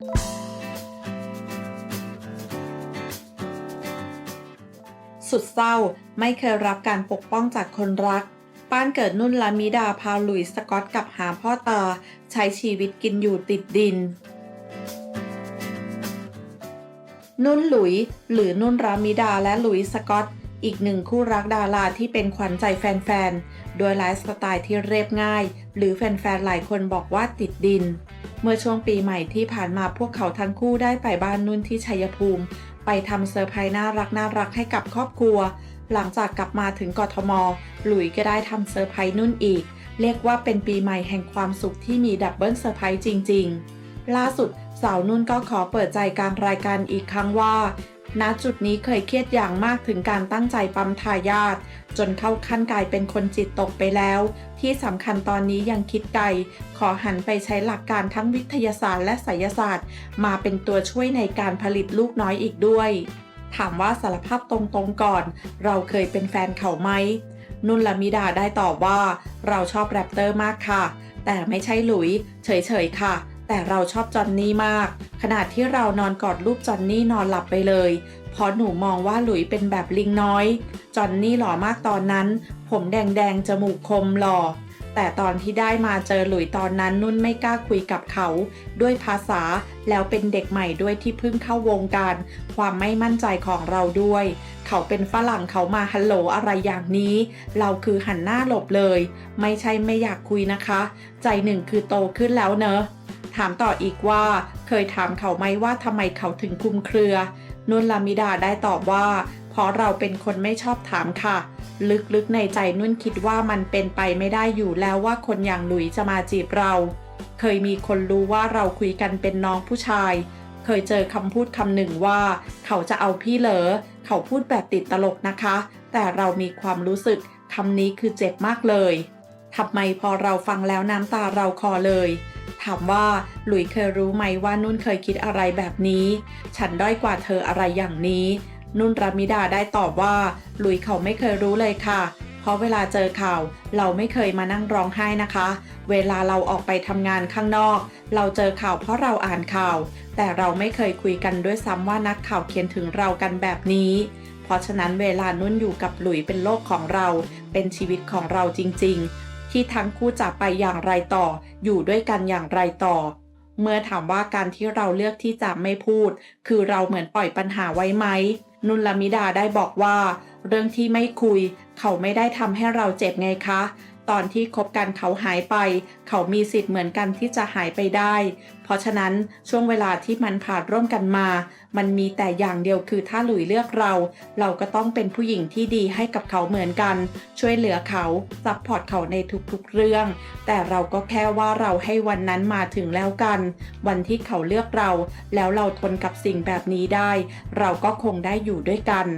สุดเศร้าไม่เคยรับการปกป้องจากคนรัก ป้านเกิดนุ่นลามิดาพาหลุยสกอตกลับหาพ่อตา ใช้ชีวิตกินอยู่ติดดิน นุ่นหลุยหรือนุ่นรามิดาและหลุยส์สกอต อีกหนึ่งคู่รักดาราที่เป็นขวัญใจแฟนๆ โดยไลฟ์สไตล์ที่เรียบง่าย หรือแฟนๆ หลายคนบอกว่าติดดิน เมื่อช่วงปีใหม่ที่ผ่านมาพวกเขาทั้งคู่ได้ไปบ้านนุ่นที่ชัยภูมิ ไปทำเซอร์ไพรส์น่ารักน่ารักให้กับครอบครัว หลังจากกลับมาถึงกทม หลุยส์ก็ได้ทำเซอร์ไพรส์นุ่นอีก เรียกว่าเป็นปีใหม่แห่งความสุขที่มีดับเบิลเซอร์ไพรส์จริง ๆ ล่าสุดสาวนุ่นก็ขอเปิดใจกลารรายการอีกครั้งว่า ณจุดนี้เคยเครียดอย่างมากถึงการตั้งใจปั๊มทายาทจนเข้าขั้นกลายเป็นคนจิตตกไปแล้ว ที่สำคัญตอนนี้ยังคิดไกลขอหันไปใช้หลักการทั้งวิทยาศาสตร์และไสยศาสตร์ มาเป็นตัวช่วยในการผลิตลูกน้อยอีกด้วย ถามว่าสารภาพตรงๆก่อน เราเคยเป็นแฟนเขาไหม นุ่นละมิดาได้ตอบว่า เราชอบแรปเตอร์มากค่ะ แต่ไม่ใช่หลุย เฉยๆค่ะ แต่เราชอบจอนนี่มาก ขนาดที่เรานอนกอดรูปจอนนี่นอนหลับไปเลยเพราะหนูมองว่าหลุยเป็นแบบลิงน้อย จอนนี่หล่อมากตอนนั้น ผมแดงๆ จมูกคมหล่อ แต่ตอนที่ได้มาเจอหลุยตอนนั้นนุ่นไม่กล้าคุยกับเขา ด้วยภาษาแล้วเป็นเด็กใหม่ด้วยที่เพิ่งเข้าวงการ ความไม่มั่นใจของเราด้วย เขาเป็นฝรั่งเขามาฮัลโหลอะไรอย่างนี้ เราคือหันหน้าหลบเลย ไม่ใช่ไม่อยากคุยนะคะ ใจหนึ่งคือโตขึ้นแล้วเนอะ ถามต่ออีกว่าเคยถามเขาไหมว่าทำไมเขาถึงคลุมเครือ นุ่นลามิดาได้ตอบว่า เพราะเราเป็นคนไม่ชอบถามค่ะ ลึกๆในใจนุ่นคิดว่ามันเป็นไปไม่ได้อยู่แล้วว่าคนอย่างหลุยจะมาจีบเรา เคยมีคนรู้ว่าเราคุยกันเป็นน้องผู้ชาย เคยเจอคำพูดคำหนึ่งว่า เขาจะเอาพี่เหรอเขาพูดแบบติดตลกนะคะ แต่เรามีความรู้สึกคำนี้คือเจ็บมากเลยทำไมพอเราฟังแล้วน้ำตาเราคอเลย ถามว่าหลุยเคยรู้ไหมว่านุ่นเคยคิดอะไรแบบนี้ ฉันด้อยกว่าเธออะไรอย่างนี้ นุ่นรามิดาได้ตอบว่า หลุยเขาไม่เคยรู้เลยค่ะ เพราะเวลาเจอข่าว เราไม่เคยมานั่งร้องไห้นะคะ เวลาเราออกไปทำงานข้างนอก เราเจอข่าวเพราะเราอ่านข่าว แต่เราไม่เคยคุยกันด้วยซ้ำว่านักข่าวเขียนถึงเรากันแบบนี้เพราะฉะนั้นเวลานุ่นอยู่กับหลุยเป็นโลกของเรา เป็นชีวิตของเราจริง ๆ ที่ทั้งคู่จะไปอย่างไรต่อ อยู่ด้วยกันอย่างไรต่อ เมื่อถามว่าการที่เราเลือกที่จะไม่พูด คือเราเหมือนปล่อยปัญหาไว้ไหม นุลลามิดาได้บอกว่า เรื่องที่ไม่คุย เขาไม่ได้ทำให้เราเจ็บไงคะ ตอนที่คบกันเขาหายไป เขามีสิทธิ์เหมือนกันที่จะหายไปได้ เพราะฉะนั้นช่วงเวลาที่มันผ่านร่วมกันมา มันมีแต่อย่างเดียวคือถ้าหลุยเลือกเรา เราก็ต้องเป็นผู้หญิงที่ดีให้กับเขาเหมือนกัน ช่วยเหลือเขาซัพพอร์ตเขาในทุกๆเรื่อง แต่เราก็แค่ว่าเราให้วันนั้นมาถึงแล้วกัน วันที่เขาเลือกเรา แล้วเราทนกับสิ่งแบบนี้ได้ เราก็คงได้อยู่ด้วยกัน